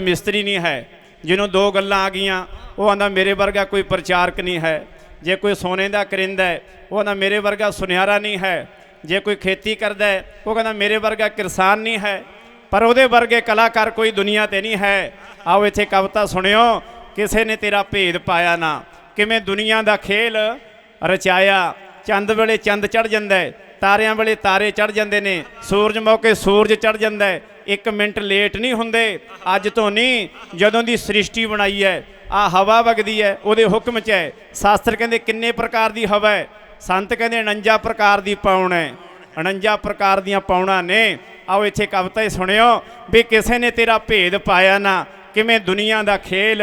ਮਿਸਤਰੀ ਨਹੀਂ ਹੈ, ਜਿਹਨੂੰ ਦੋ ਗੱਲਾਂ ਆ ਗਈਆਂ, ਉਹ ਆਂਦਾ, ਮੇਰੇ ਵਰਗਾ ਕੋਈ ਪ੍ਰਚਾਰਕ ਨਹੀਂ ਹੈ। ਜੇ ਕੋਈ ਸੋਨੇ ਦਾ ਕਰਿੰਦਾ ਹੈ, ਉਹ ਆਂਦਾ, ਮੇਰੇ ਵਰਗਾ ਸੁਨਿਆਰਾ ਨਹੀਂ ਹੈ। ਜੇ ਕੋਈ ਖੇਤੀ ਕਰਦਾ ਹੈ, ਉਹ ਕਹਿੰਦਾ, ਮੇਰੇ ਵਰਗਾ ਕਿਸਾਨ ਨਹੀਂ ਹੈ। ਪਰ ਉਹਦੇ ਵਰਗੇ ਕਲਾਕਾਰ ਕੋਈ ਦੁਨੀਆ ਤੇ ਨਹੀਂ ਹੈ। ਆਓ ਇੱਥੇ ਕਵਿਤਾ ਸੁਣਿਓ, ਕਿਸੇ ਨੇ ਤੇਰਾ ਭੇਦ ਪਾਇਆ ਨਾ। ਕਿਵੇਂ ਦੁਨੀਆ ਦਾ ਖੇਲ ਰਚਾਇਆ, ਚੰਦ ਵੇਲੇ ਚੰਦ ਚੜ ਜਾਂਦਾ ਤਾਰਿਆਂ ਵੇਲੇ ਤਾਰੇ ਚੜ ਜਾਂਦੇ ਨੇ, ਸੂਰਜ ਮੌਕੇ ਸੂਰਜ ਚੜ ਜਾਂਦਾ ਇੱਕ ਮਿੰਟ ਲੇਟ ਨਹੀਂ ਹੁੰਦੇ। ਅੱਜ ਤੋਂ ਨਹੀਂ, ਜਦੋਂ ਦੀ ਸ੍ਰਿਸ਼ਟੀ ਬਣਾਈ ਹੈ ਆ ਹਵਾ ਵਗਦੀ ਹੈ, ਉਹਦੇ ਹੁਕਮ 'ਚ ਹੈ। ਸ਼ਾਸਤਰ ਕਹਿੰਦੇ ਕਿੰਨੇ ਪ੍ਰਕਾਰ ਦੀ ਹਵਾ ਹੈ? ਸੰਤ ਕਹਿੰਦੇ 49 ਪ੍ਰਕਾਰ ਦੀ ਪੌਣ ਹੈ। 49 ਪ੍ਰਕਾਰ ਦੀਆਂ ਪਾਉਣਾ ਨੇ। ਆਓ ਇੱਥੇ ਕਵਿਤਾ ਹੀ ਸੁਣਿਓ, ਵੀ ਕਿਸੇ ਨੇ ਤੇਰਾ ਭੇਦ ਪਾਇਆ ਨਾ, ਕਿਵੇਂ ਦੁਨੀਆ ਦਾ ਖੇਲ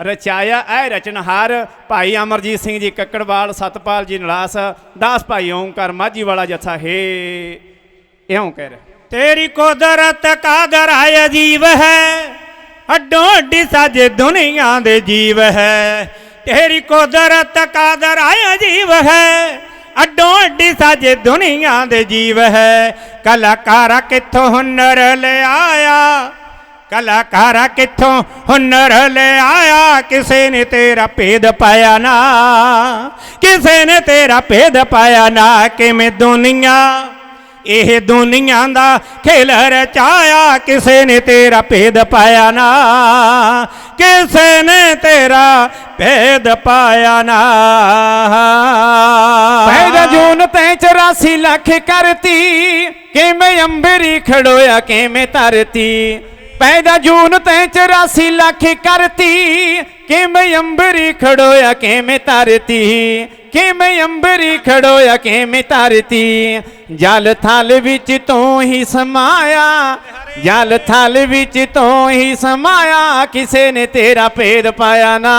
ਰਚਾਇਆ। ਐ ਰਚਨਹਾਰ ਭਾਈ ਅਮਰਜੀਤ ਸਿੰਘ ਜੀ, ਕੱਕੜਵਾਲ, ਸਤਪਾਲ ਜੀ, ਨਲਾਸ, ਦਾਸ ਭਾਈ ਓਮਕਾਰ ਮਾਝੀ ਵਾਲਾ ਜਥਾ। ਹੈ, ਇਉਂ ਕਹਿ ਰਿਹਾ। ਤੇਰੀ ਕੁਦਰਤ ਕਾਦਰ ਹੈ ਅਜੀਬ ਹੈ। ਅੱਡੋ ਅੱਡੀ ਸਾਜੇ ਦੁਨੀਆ ਦੇ ਜੀਵ ਹੈ। ਤੇਰੀ ਕੁਦਰਤ ਕਾਦਰ ਹੈ ਅਜੀਬ ਹੈ। ਅੱਡੋ ਅੱਡੀ ਸਾਜੇ ਦੁਨੀਆ ਦੇ ਜੀਵ ਹੈ। ਕਲਾਕਾਰਾ ਕਿੱਥੋਂ ਹੁਨਰ ਲਿਆਇਆ? ਕਲਾਕਾਰਾ ਕਿੱਥੋਂ ਹੁਨਰ ਲੈ ਆਇਆ ਕਿਸੇ ਨੇ ਤੇਰਾ ਭੇਦ ਪਾਇਆ ਨਾ। ਕਿਸੇ ਨੇ ਤੇਰਾ ਭੇਦ ਪਾਇਆ ਨਾ। ਕਿਵੇਂ ਦੁਨੀਆ ਇਹ ਦੁਨੀਆ ਦਾ ਖੇਲ ਰਚਾਇਆ ਕਿਸੇ ਨੇ ਤੇਰਾ ਭੇਦ ਪਾਇਆ ਨਾ। ਕਿਸੇ ਨੇ ਤੇਰਾ ਭੇਦ ਪਾਇਆ ਨਾ। ਪੈਦਾ ਜੂਨ ਤੈਂ 84 ਲੱਖ ਕਰਤੀ, ਕਿਵੇਂ ਅੰਬਰੀ ਖੜੋਇਆ, ਕਿਵੇਂ ਧਰਤੀ। ਪੈਦਾ ਜੂਨ ਤੈਂ 84 ਲੱਖ ਕਰਤੀ, ਕਿਵੇਂ ਅੰਬਰੀ ਖੜੋਇਆ, ਕਿਵੇਂ ਧਰਤੀ। ਕਿਵੇਂ ਅੰਬਰੀ ਖੜੋਇਆ, ਕਿਵੇਂ ਧਰਤੀ? ਜਲ ਥਲ ਵਿੱਚ ਤੂੰ ਹੀ ਸਮਾਇਆ, ਜਲ ਥਲ ਵਿੱਚ ਤੂੰ ਹੀ ਸਮਾਇਆ। ਕਿਸੇ ਨੇ ਤੇਰਾ ਭੇਦ ਪਾਇਆ ਨਾ,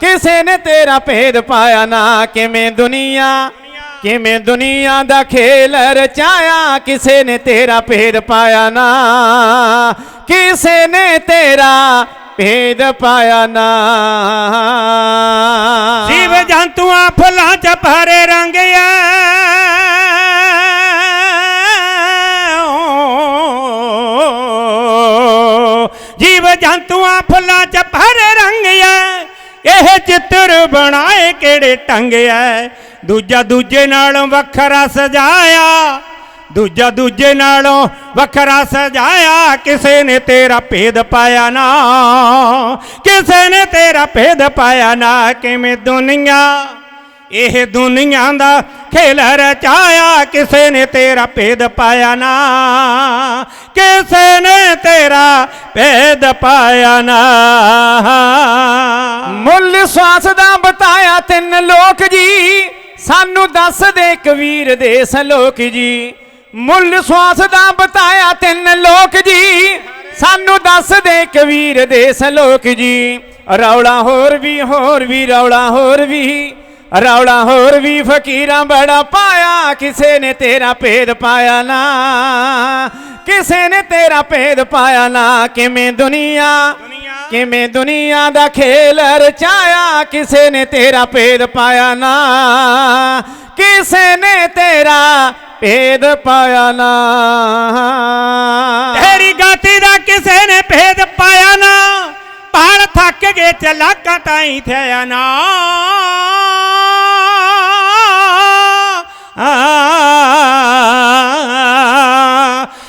ਕਿਸੇ ਨੇ ਤੇਰਾ ਭੇਦ ਪਾਇਆ ਨਾ। ਕਿਵੇਂ ਦੁਨੀਆ ਕਿਵੇਂ ਦੁਨੀਆ ਦਾ ਖੇਲ ਰਚਾਇਆ, ਕਿਸੇ ਨੇ ਤੇਰਾ ਭੇਦ ਪਾਇਆ ਨਾ। ਕਿਸੇ ਨੇ ਤੇਰਾ ਭੇਦ ਪਾਇਆ ਨਾ। ਜੀਵ ਜੰਤੂਆਂ ਫੁੱਲਾਂ ਚ ਭਰੇ ਰੰਗ ਐ। ਜੀਵ ਜੰਤੂਆਂ ਫੁੱਲਾਂ ਚ ਭਰੇ ਰੰਗ ਐ। ਇਹ ਚਿੱਤਰ ਬਣਾਏ ਕਿਹੜੇ ਟੰਗ ਐ। ਦੂਜਾ ਦੂਜੇ ਨਾਲੋਂ ਵੱਖਰਾ ਸਜਾਇਆ ਦੂਜਾ ਦੂਜੇ ਨਾਲੋਂ ਵੱਖਰਾ ਸਜਾਇਆ। ਕਿਸੇ ਨੇ ਤੇਰਾ ਭੇਦ ਪਾਇਆ ਨਾ। ਕਿਸੇ ਨੇ ਤੇਰਾ ਭੇਦ ਪਾਇਆ ਨਾ। ਕਿਵੇਂ ਦੁਨੀਆ? ਇਹ ਦੁਨੀਆ ਦਾ ਖੇਲ ਰਚਾਇਆ। ਕਿਸੇ ਨੇ ਤੇਰਾ ਭੇਦ ਪਾਇਆ ਨਾ। ਕਿਸੇ ਨੇ ਤੇਰਾ ਭੇਦ ਪਾਇਆ ਨਾ। ਮੁੱਲ ਸਵਾਸ ਦਾ ਬਤਾਇਆ ਤਿੰਨ ਲੋਕ ਜੀ। ਸਾਨੂੰ ਦੱਸ ਦੇ ਕਬੀਰ ਦੇ ਸਲੋਕ ਜੀ। ਮੁੱਲ ਸਵਾਸ ਦਾ ਬਤਾਇਆ ਤਿੰਨ ਲੋਕ ਜੀ। ਸਾਨੂੰ ਦੱਸ ਦੇ ਕਬੀਰ ਦੇ ਸਲੋਕ ਜੀ। ਰੌਲਾ ਹੋਰ ਵੀ ਹੋਰ ਵੀ, ਰੌਲਾ ਹੋਰ ਵੀ। ਰੌਲਾ ਹੋਰ ਵੀ ਫਕੀਰਾਂ ਬੜਾ ਪਾਇਆ। ਕਿਸੇ ਨੇ ਤੇਰਾ ਭੇਦ ਪਾਇਆ ਨਾ। ਕਿਸੇ ਨੇ ਤੇਰਾ ਭੇਦ ਪਾਇਆ ਨਾ। ਕਿਵੇਂ ਦੁਨੀਆ ਕਿਵੇਂ ਦੁਨੀਆ ਦਾ ਖੇਲ ਰਚਾਇਆ। ਕਿਸੇ ਨੇ ਤੇਰਾ ਭੇਦ ਪਾਇਆ ਨਾ। ਕਿਸੇ ਨੇ ਤੇਰਾ ਭੇਦ ਪਾਇਆ ਨਾ। ਤੇਰੀ ਗਾਤੀ ਦਾ ਕਿਸੇ ਨੇ ਭੇਦ ਪਾਇਆ ਨਾ। ਪਾਲ ਥੱਕ ਗਏ ਚਲਾਕਾਂ ਤਾਈ ਥਿਆ ਨਾ।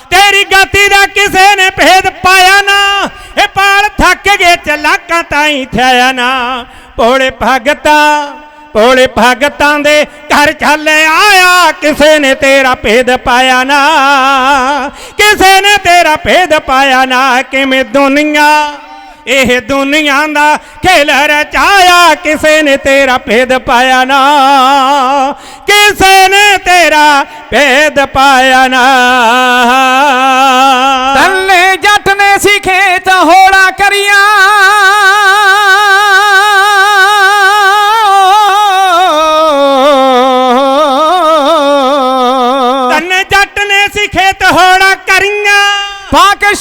ਤੇਰੀ ਗਾਤੀ ਦਾ ਕਿਸੇ ਨੇ ਭੇਦ ਪਾਇਆ ਨਾ। ਇਹ ਪਾਲ ਥੱਕ ਗਏ ਚਲਾਕਾਂ ਤਾਈ ਥਿਆ ਨਾ। ਭੋਲੇ ਭਗਤਾ ਭੋਲੇ ਭਗਤਾਂ ਦੇ ਘਰ ਚੱਲ ਆਇਆ। ਕਿਸੇ ਨੇ ਤੇਰਾ ਭੇਦ ਪਾਇਆ ਨਾ। ਕਿਸੇ ਨੇ ਤੇਰਾ ਭੇਦ ਪਾਇਆ ਨਾ। ਕਿਵੇਂ ਦੁਨੀਆ, ਇਹ ਦੁਨੀਆ ਦਾ ਖੇਲ ਰਚਾਇਆ। ਕਿਸੇ ਨੇ ਤੇਰਾ ਭੇਦ ਪਾਇਆ ਨਾ। ਕਿਸੇ ਨੇ ਤੇਰਾ ਭੇਦ ਪਾਇਆ ਨਾ।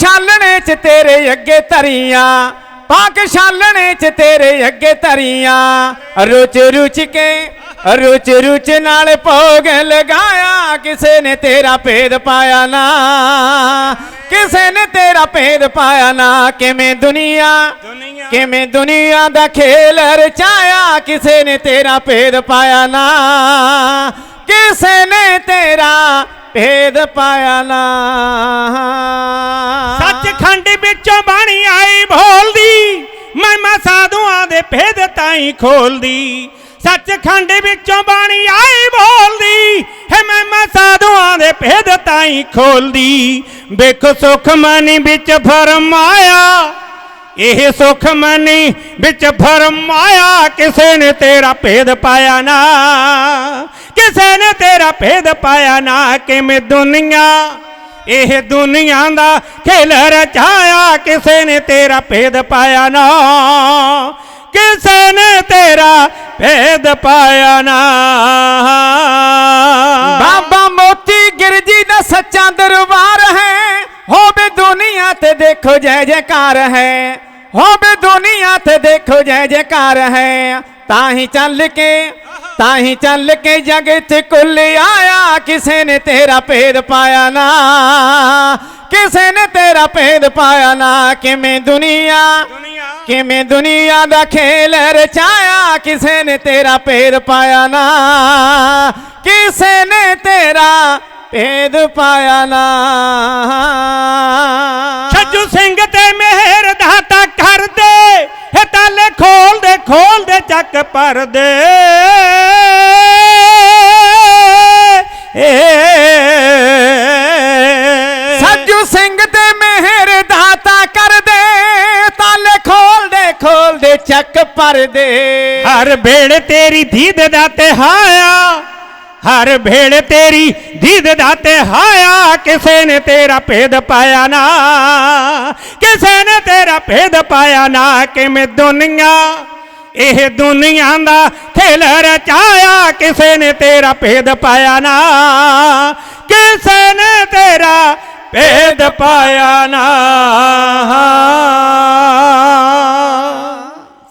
ਛਾਲਣੇ ਚ ਤੇਰੇ ਅੱਗੇ ਧਰੀਆਂ ਪਾਕ ਛਾਲਣੇ ਚ ਤੇਰੇ ਅੱਗੇ ਧਰੀਆਂ। ਰੁਚ ਰੁਚ ਕੇ, ਰੁਚ ਰੁਚ ਨਾਲ ਭੋਗ ਲਗਾਇਆ, ਕਿਸੇ ਨੇ ਤੇਰਾ ਭੇਦ ਪਾਇਆ ਨਾ। ਕਿਸੇ ਨੇ ਤੇਰਾ ਭੇਦ ਪਾਇਆ ਨਾ, ਕਿਵੇਂ ਦੁਨੀਆ ਕਿਵੇਂ ਦੁਨੀਆ ਦਾ ਖੇਲ ਰਚਾਇਆ, ਕਿਸੇ ਨੇ ਤੇਰਾ ਭੇਦ ਪਾਇਆ ਨਾ। ਕਿਸੇ ਨੇ ਤੇਰਾ ਭੇਦ ਪਾਇਆ ਨਾ। ਬਾਣੀ ਆਈ ਭੋਲਦੀ ਮਹਿਮਾ ਸਾਧੂਆਂ ਦੇ ਭੇਦ ਤਾਈ ਖੋਲਦੀ। ਸੱਚਖੰਡ ਵਿੱਚੋਂ ਬਾਣੀ ਆਈ ਭੋਲਦੀ ਹੈ ਮਹਿਮਾ ਸਾਧੂਆਂ ਦੇ ਭੇਦ ਤਾਈ ਖੋਲਦੀ। ਵੇਖੋ ਸੁਖ ਮਨੀ ਵਿੱਚ ਫਰਮਾਇਆ ਇਹ ਸੁਖ ਮਨੀ ਵਿੱਚ ਫਰਮਾਇਆ ਕਿਸੇ ਨੇ ਤੇਰਾ ਭੇਦ ਪਾਇਆ ਨਾ, ਕਿਸੇ ਨੇ ਤੇਰਾ ਭੇਦ ਪਾਇਆ ਨਾ, ਕਿਵੇਂ ਦੁਨੀਆ ਇਹ ਦੁਨੀਆ ਦਾ ਖੇਲ ਰਚਾਇਆ ਕਿਸੇ ਨੇ ਤੇਰਾ ਭੇਦ ਪਾਇਆ ਨਾ। ਕਿਸੇ ਨੇ ਤੇਰਾ ਭੇਦ ਪਾਇਆ ਨਾ। ਬਾਬਾ ਮੋਤੀ ਗਿਰਜੀ ਦਾ ਸੱਚਾ ਦਰਬਾਰ ਹੈ। ਹੋਵੇ ਦੁਨੀਆ ਤੇ ਦੇਖੋ ਜੈ ਜੈਕਾਰ ਹੈ। ਹੋਵੇ ਦੁਨੀਆ ਤੇ ਦੇਖੋ ਜੈ ਜੈਕਾਰ ਹੈ। ਤਾਂ ਹੀ ਚੱਲ ਕੇ ਤਾਂ ਹੀ ਚੱਲ ਕੇ ਜਗ ਤੇ ਕੁੱਲ ਆਇਆ। ਕਿਸੇ ਨੇ ਤੇਰਾ ਭੇਦ ਪਾਇਆ ਨਾ। ਕਿਸੇ ਨੇ ਤੇਰਾ ਭੇਦ ਪਾਇਆ ਨਾ। ਕਿਵੇਂ ਦੁਨੀਆ। ਕਿਵੇਂ ਦੁਨੀਆ ਦਾ ਖੇਲ ਰਚਾਇਆ। ਕਿਸੇ ਨੇ ਤੇਰਾ ਭੇਦ ਪਾਇਆ ਨਾ। ਕਿਸੇ ਨੇ ਤੇਰਾ ਭੇਦ ਪਾਇਆ ਨਾ। ਛੱਜੂ ਸਿੰਘ ਤੇ ਮਿਹਰ ਦਾਤਾ ਕਰਦੇ। ਹੈ ਤਾਲੇ ਖੋਲ ਚੱਕ ਪਰਦੇ। ਸੱਜੂ ਸਿੰਘ ਤੇ ਮਿਹਰ ਦਾਤਾ ਕਰਦੇ ਤਾਲੇ ਖੋਲ ਦੇ ਖੋਲ ਦੇ ਚੱਕ ਪਰਦੇ। ਹਰ ਵੇਲੇ ਤੇਰੀ ਦੀਦ ਦਾ ਤੇ ਹਾਇਆ ਹਰ ਵੇਲੇ ਤੇਰੀ ਦੀਦ ਦਾ ਤੇ ਹਾਇਆ ਕਿਸੇ ਨੇ ਤੇਰਾ ਭੇਦ ਪਾਇਆ ਨਾ ਕਿਸੇ ਨੇ ਤੇਰਾ ਭੇਦ ਪਾਇਆ ਨਾ ਕਿਵੇਂ ਦੁਨੀਆ ਇਹ ਦੁਨੀਆ ਦਾ ਖੇਲ ਰਚਾਇਆ ਕਿਸੇ ਨੇ ਤੇਰਾ ਭੇਦ ਪਾਇਆ ਨਾ। ਕਿਸੇ ਨੇ ਤੇਰਾ ਭੇਦ ਪਾਇਆ ਨਾ।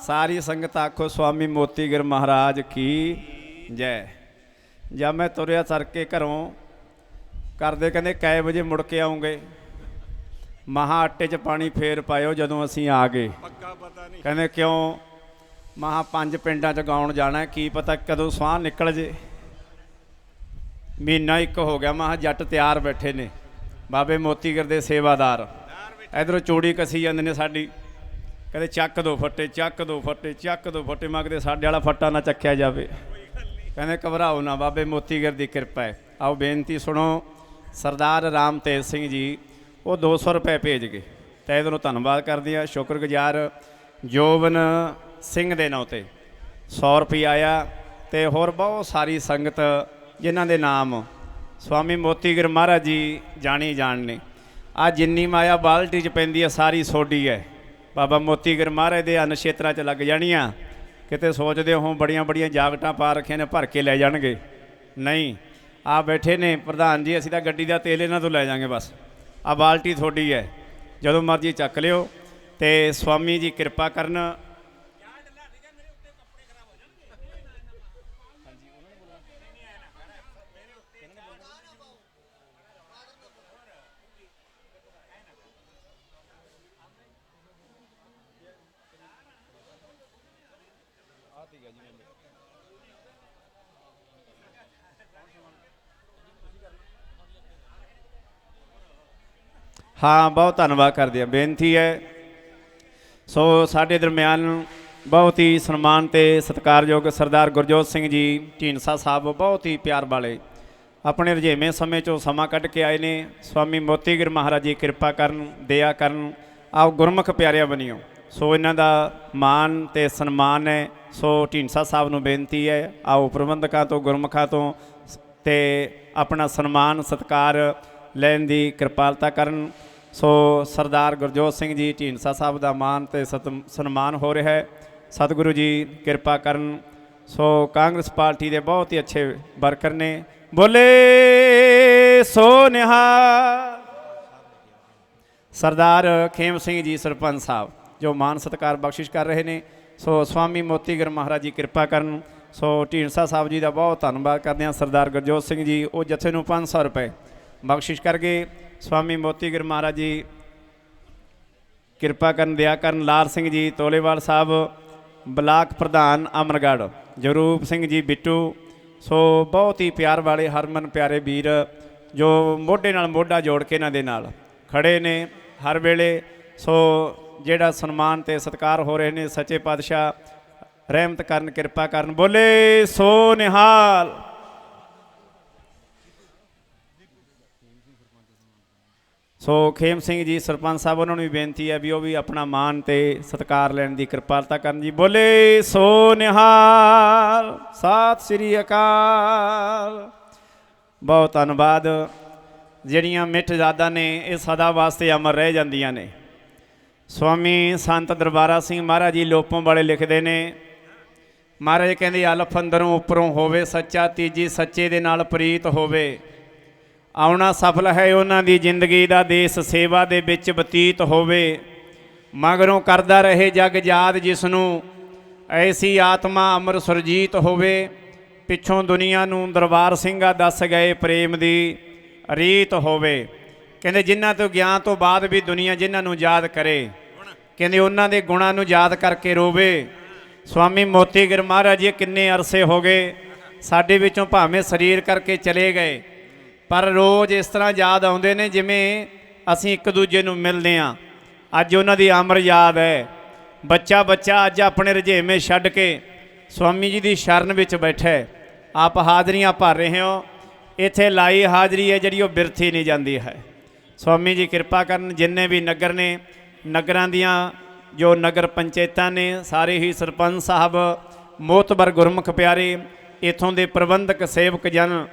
ਸਾਰੀ ਸੰਗਤ ਆਖੋ ਸਵਾਮੀ ਮੋਤੀਗਰ ਮਹਾਰਾਜ ਕੀ ਜੈ। ਜਦ ਮੈਂ ਤੁਰਿਆ ਸਰ ਕੇ ਘਰੋਂ ਕਰਦੇ ਕਹਿੰਦੇ ਕੈ ਵਜੇ ਮੁੜ ਕੇ ਆਉਂਗੇ। ਮਹਾ ਆਟੇ 'ਚ ਪਾਣੀ ਫੇਰ ਪਾਇਓ ਜਦੋਂ ਅਸੀਂ ਆ ਗਏ। ਕਹਿੰਦੇ ਕਿਉਂ? ਮਹਾ ਪੰਜ ਪਿੰਡਾਂ 'ਚ ਗਾਉਣ ਜਾਣਾ, ਕੀ ਪਤਾ ਕਦੋਂ ਸਾਹ ਨਿਕਲ ਜੇ। ਮਹੀਨਾ ਇੱਕ ਹੋ ਗਿਆ, ਮਹਾ ਜੱਟ ਤਿਆਰ ਬੈਠੇ ਨੇ। ਬਾਬੇ ਮੋਤੀਗਰ ਦੇ ਸੇਵਾਦਾਰ। ਇਧਰੋਂ ਚੂੜੀ ਕਸੀ ਜਾਂਦੇ ਨੇ ਸਾਡੀ। ਕਹਿੰਦੇ ਚੱਕ ਦੋ ਫੱਟੇ, ਚੱਕ ਦੋ ਫੱਟੇ, ਚੱਕ ਦੋ ਫੱਟੇ। ਮੰਗਦੇ ਸਾਡੇ ਵਾਲਾ ਫੱਟਾ ਨਾ ਚੱਕਿਆ ਜਾਵੇ। ਕਹਿੰਦੇ ਘਬਰਾਓ ਨਾ, ਬਾਬੇ ਮੋਤੀਗਰ ਦੀ ਕਿਰਪਾ ਹੈ। ਆਓ ਬੇਨਤੀ ਸੁਣੋ, ਸਰਦਾਰ ਰਾਮ ਤੇਜ ਸਿੰਘ ਜੀ, ਉਹ 200 ਰੁਪਏ ਭੇਜ ਗਏ। ਤੇ ਇਹਦੇ ਧੰਨਵਾਦ ਕਰਦੇ ਆ ਸ਼ੁਕਰਗੁਜ਼ਾਰ ਜੋਵਨ ਸਿੰਘ ਦੇ ਨਾਂ ਤੇ। 100 ਰੁਪਏ ਆਇਆ ਤੇ ਹੋਰ ਬਹੁਤ ਸਾਰੀ ਸੰਗਤ ਜਿਨ੍ਹਾਂ ਦੇ ਨਾਮ ਸਵਾਮੀ ਮੋਤੀਗਰ ਮਹਾਰਾਜ ਜੀ ਜਾਣੀ ਜਾਣ ਨੇ। ਆ ਜਿੰਨੀ ਮਾਇਆ ਬਾਲਟੀ 'ਚ ਪੈਂਦੀ ਹੈ ਸਾਰੀ ਸੋਡੀ ਹੈ ਬਾਬਾ ਮੋਤੀਗਰ ਮਹਾਰਾਜ ਦੇ ਅੰਨ ਛੇਤਰਾਂ 'ਚ ਲੱਗ ਜਾਣੀਆਂ। ਕਿਤੇ ਸੋਚਦੇ ਹੋ ਬੜੀਆਂ ਬੜੀਆਂ ਜਾਗਟਾਂ ਪਾ ਰੱਖੀਆਂ ਨੇ, ਭਰ ਕੇ ਲੈ ਜਾਣਗੇ। ਨਹੀਂ, ਆ ਬੈਠੇ ਨੇ ਪ੍ਰਧਾਨ ਜੀ, ਅਸੀਂ ਤਾਂ ਗੱਡੀ ਦਾ ਤੇਲ ਇਹਨਾਂ ਤੋਂ ਲੈ ਜਾਾਂਗੇ ਬਸ। ਆ ਬਾਲਟੀ ਤੁਹਾਡੀ ਹੈ ਜਦੋਂ ਮਰਜ਼ੀ ਚੱਕ ਲਿਓ ਤੇ ਸਵਾਮੀ ਜੀ ਕਿਰਪਾ ਕਰਨ ਹਾਂ, ਬਹੁਤ ਧੰਨਵਾਦ ਕਰਦੇ ਆ ਬੇਨਤੀ ਹੈ, ਸੋ ਸਾਡੇ ਦਰਮਿਆਨ ਬਹੁਤ ਹੀ ਸਨਮਾਨ ਤੇ ਸਤਿਕਾਰਯੋਗ ਸਰਦਾਰ ਗੁਰਜੋਤ ਸਿੰਘ ਜੀ, ਢੀਂਡਸਾ ਸਾਹਿਬ, ਬਹੁਤ ਹੀ ਪਿਆਰ ਵਾਲੇ ਆਪਣੇ ਰਜੇਵੇਂ ਸਮੇਂ ਚੋਂ ਸਮਾਂ ਕੱਢ ਕੇ ਆਏ ਨੇ। ਸਵਾਮੀ ਮੋਤੀਗਿਰ ਮਹਾਰਾਜ ਜੀ, ਕਿਰਪਾ ਕਰਨ, ਦਇਆ ਕਰਨ ਆਪ ਗੁਰਮੁਖ ਪਿਆਰਿਆਂ ਬਣਿਓ। ਸੋ ਇਹਨਾਂ ਦਾ ਮਾਨ ਤੇ ਸਨਮਾਨ ਹੈ। ਸੋ ਢੀਂਡਸਾ ਸਾਹਿਬ ਨੂੰ ਬੇਨਤੀ ਹੈ, ਆਓ ਪ੍ਰਬੰਧਕਾਂ ਤੋਂ, ਗੁਰਮੁਖਾਂ ਤੋਂ ਸ- ਤੇ ਆਪਣਾ ਸਨਮਾਨ, ਸਤਿਕਾਰ ਲੈਣ ਦੀ ਕਿਰਪਾਲਤਾ ਕਰਨ। ਸੋ ਸਰਦਾਰ ਗੁਰਜੋਤ ਸਿੰਘ ਜੀ, ਢੀਂਡਸਾ ਸਾਹਿਬ ਦਾ ਮਾਨ ਤੇ ਸਤਿ- ਸਨਮਾਨ ਹੋ ਰਿਹਾ ਹੈ। ਸਤਿਗੁਰੂ ਜੀ, ਕਿਰਪਾ ਕਰਨ। ਸੋ ਕਾਂਗਰਸ ਪਾਰਟੀ ਦੇ ਬਹੁਤ ਹੀ ਅੱਛੇ ਵਰਕਰ ਨੇ। ਬੋਲੇ ਸੋ ਨਿਹਾ ਸਰਦਾਰ ਖੇਮ ਸਿੰਘ ਜੀ, ਸਰਪੰਚ ਸਾਹਿਬ, ਜੋ ਮਾਨ ਸਤਿਕਾਰ ਬਖਸ਼ਿਸ਼ ਕਰ ਰਹੇ ਨੇ। ਸੋ ਸਵਾਮੀ ਮੋਤੀਗਰ ਮਹਾਰਾਜ ਜੀ, ਕਿਰਪਾ ਕਰਨ। ਸੋ ਢੀਂਡਸਾ ਸਾਹਿਬ ਜੀ ਦਾ ਬਹੁਤ ਧੰਨਵਾਦ ਕਰਦੇ ਹਾਂ। ਸਰਦਾਰ ਗੁਰਜੋਤ ਸਿੰਘ ਜੀ, ਉਹ ਜਥੇ ਨੂੰ 500 ਰੁਪਏ ਬਖਸ਼ਿਸ਼ ਕਰਕੇ ਸਵਾਮੀ ਮੋਤੀਗਿਰ ਮਹਾਰਾਜ ਜੀ ਕਿਰਪਾ ਕਰਨ ਦਿਆ ਕਰਨ, ਲਾਲ ਸਿੰਘ ਜੀ, ਤੋਲੇਵਾਲ ਸਾਹਿਬ, ਬਲਾਕ ਪ੍ਰਧਾਨ ਅਮਰਗੜ੍ਹ, ਜਰੂਪ ਸਿੰਘ ਜੀ, ਬਿੱਟੂ, ਸੋ ਬਹੁਤ ਹੀ ਪਿਆਰ ਵਾਲੇ, ਹਰਮਨ ਪਿਆਰੇ ਵੀਰ ਜੋ ਮੋਢੇ ਨਾਲ ਮੋਢਾ ਜੋੜ ਕੇ ਇਹਨਾਂ ਦੇ ਨਾਲ ਖੜੇ ਨੇ ਹਰ ਵੇਲੇ। ਸੋ ਜਿਹੜਾ ਸਨਮਾਨ ਤੇ ਸਤਿਕਾਰ ਹੋ ਰਹੇ ਨੇ ਸੱਚੇ ਪਾਤਸ਼ਾਹ, ਰਹਿਮਤ ਕਰਨ, ਕਿਰਪਾ ਕਰਨ, ਬੋਲੇ ਸੋ ਨਿਹਾਲ। ਸੋ ਖੇਮ ਸਿੰਘ ਜੀ, ਸਰਪੰਚ ਸਾਹਿਬ, ਉਹਨਾਂ ਨੂੰ ਵੀ ਬੇਨਤੀ ਹੈ ਵੀ ਉਹ ਵੀ ਆਪਣਾ ਮਾਣ ਤੇ ਸਤਿਕਾਰ ਲੈਣ ਦੀ ਕਿਰਪਾਲਤਾ ਕਰਨ ਜੀ। ਬੋਲੇ, ਸੋ ਨਿਹਾਲ ਸਤਿ ਸ੍ਰੀ ਅਕਾਲ। ਬਹੁਤ ਧੰਨਵਾਦ। ਜਿਹੜੀਆਂ ਮਿੱਠ ਯਾਦਾਂ ਨੇ, ਇਹ ਸਦਾ ਵਾਸਤੇ ਅਮਰ ਰਹਿ ਜਾਂਦੀਆਂ ਨੇ। ਸਵਾਮੀ ਸੰਤ ਦਰਬਾਰਾ ਸਿੰਘ ਮਹਾਰਾਜ ਜੀ ਲੋਪੋਂ ਵਾਲੇ ਲਿਖਦੇ ਨੇ, ਮਹਾਰਾਜ ਕਹਿੰਦੇ, ਅਲਫ ਅੰਦਰੋਂ ਉੱਪਰੋਂ ਹੋਵੇ ਸੱਚਾ, ਤੀਜੀ ਸੱਚੇ ਦੇ ਨਾਲ ਪ੍ਰੀਤ ਹੋਵੇ। ਆਉਣਾ ਸਫਲ ਹੈ ਉਹਨਾਂ ਦੀ ਜ਼ਿੰਦਗੀ ਦਾ ਦੇਸ਼, ਸੇਵਾ ਦੇ ਵਿੱਚ ਬਤੀਤ ਹੋਵੇ। ਮਗਰੋਂ ਕਰਦਾ ਰਹੇ ਜਗ ਯਾਦ ਜਿਸ ਨੂੰ ਐਸੀ ਆਤਮਾ ਅਮਰ ਸੁਰਜੀਤ ਹੋਵੇ। ਪਿੱਛੋਂ ਦੁਨੀਆ ਨੂੰ ਦਰਬਾਰ ਸਿੰਘਾ ਦੱਸ ਗਏ ਪ੍ਰੇਮ ਦੀ ਰੀਤ ਹੋਵੇ। ਕਹਿੰਦੇ ਜਿਨ੍ਹਾਂ ਤੋਂ ਗਿਆਨ ਤੋਂ ਬਾਅਦ ਵੀ ਦੁਨੀਆ ਜਿਨ੍ਹਾਂ ਨੂੰ ਯਾਦ ਕਰੇ, ਕਹਿੰਦੇ ਉਹਨਾਂ ਦੇ ਗੁਣਾਂ ਨੂੰ ਯਾਦ ਕਰਕੇ ਰੋਵੇ। ਸਵਾਮੀ ਮੋਤੀ ਗਿਰ ਮਹਾਰਾਜ ਜੀ, ਕਿੰਨੇ ਅਰਸੇ ਹੋ ਗਏ। ਸਾਡੇ ਵਿੱਚੋਂ ਭਾਵੇਂ ਸਰੀਰ ਕਰਕੇ ਚਲੇ ਗਏ। ਪਰ ਰੋਜ਼ ਇਸ ਤਰ੍ਹਾਂ ਯਾਦ ਆਉਂਦੇ ਨੇ ਜਿਵੇਂ ਅਸੀਂ ਇੱਕ ਦੂਜੇ ਨੂੰ ਮਿਲਦੇ ਹਾਂ। ਅੱਜ ਉਹਨਾਂ ਦੀ ਅਮਰ ਯਾਦ ਹੈ। ਬੱਚਾ ਬੱਚਾ ਅੱਜ ਆਪਣੇ ਰੁਝੇਵੇਂ ਛੱਡ ਕੇ ਸਵਾਮੀ ਜੀ ਦੀ ਸ਼ਰਨ ਵਿੱਚ ਬੈਠਾ ਹੈ। ਆਪ ਹਾਜ਼ਰੀਆਂ ਭਰ ਰਹੇ ਹੋ। ਇੱਥੇ ਲਾਈ ਹਾਜ਼ਰੀ ਹੈ ਜਿਹੜੀ ਉਹ ਬਿਰਥੀ ਨਹੀਂ ਜਾਂਦੀ ਹੈ। ਸਵਾਮੀ ਜੀ ਕਿਰਪਾ ਕਰਨ, ਜਿੰਨੇ ਵੀ ਨਗਰ ਨੇ, ਨਗਰਾਂ ਦੀਆਂ ਜੋ ਨਗਰ ਪੰਚਾਇਤਾਂ ਨੇ, ਸਾਰੇ ਹੀ ਸਰਪੰਚ ਸਾਹਿਬ, ਮੋਤਬਰ ਗੁਰਮੁਖ ਪਿਆਰੇ, ਇਥੋਂ ਦੇ ਪ੍ਰਬੰਧਕ ਸੇਵਕ ਜਨ